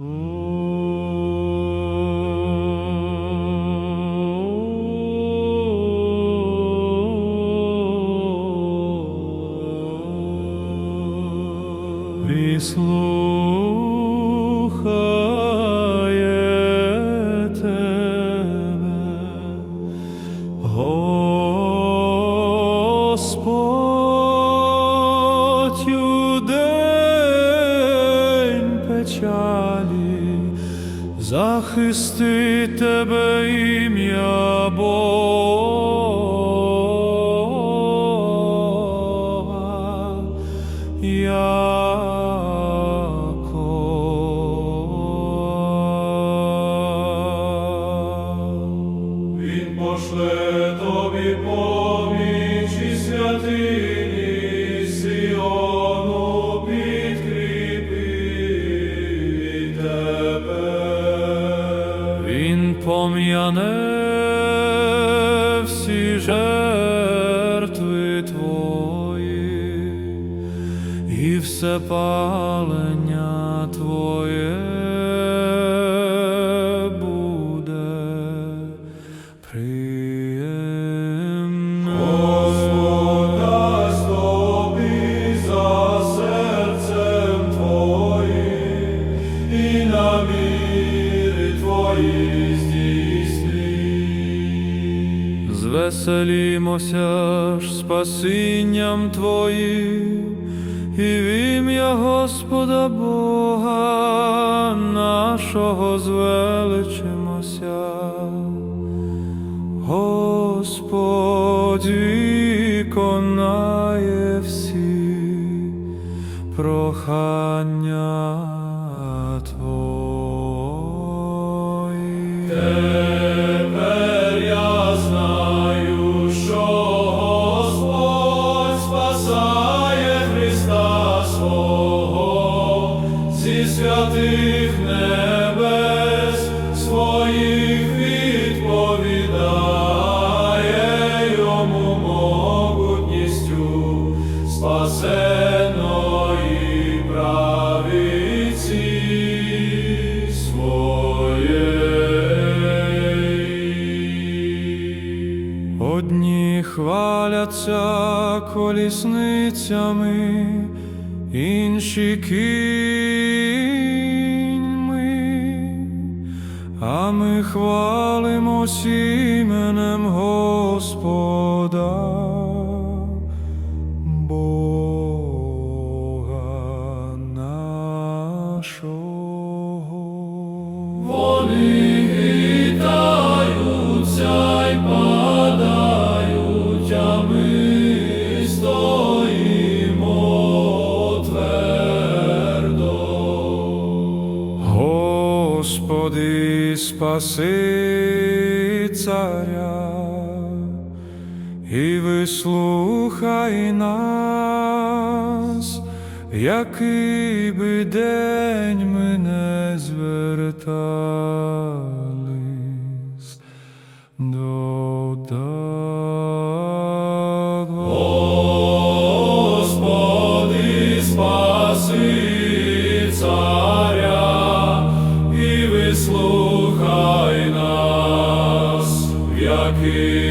Господь захисти тебе ім'я Бога. Пом'яне всі жертви твої і все палення твоє Звеселімося ж спасінням Твоїм, і в ім'я Господа Бога нашого звеличимося. Господь виконає всі прохання Твої. Тепер святих небес своїх відповідає йому могутністю спасеної правиці своєї. Одні хваляться колісницями, інші кіньми, а ми хвалимось іменем Господа. Бога нашого. Вони Господи, спаси царя і вислухай нас, який би день ми не звертались. Amen.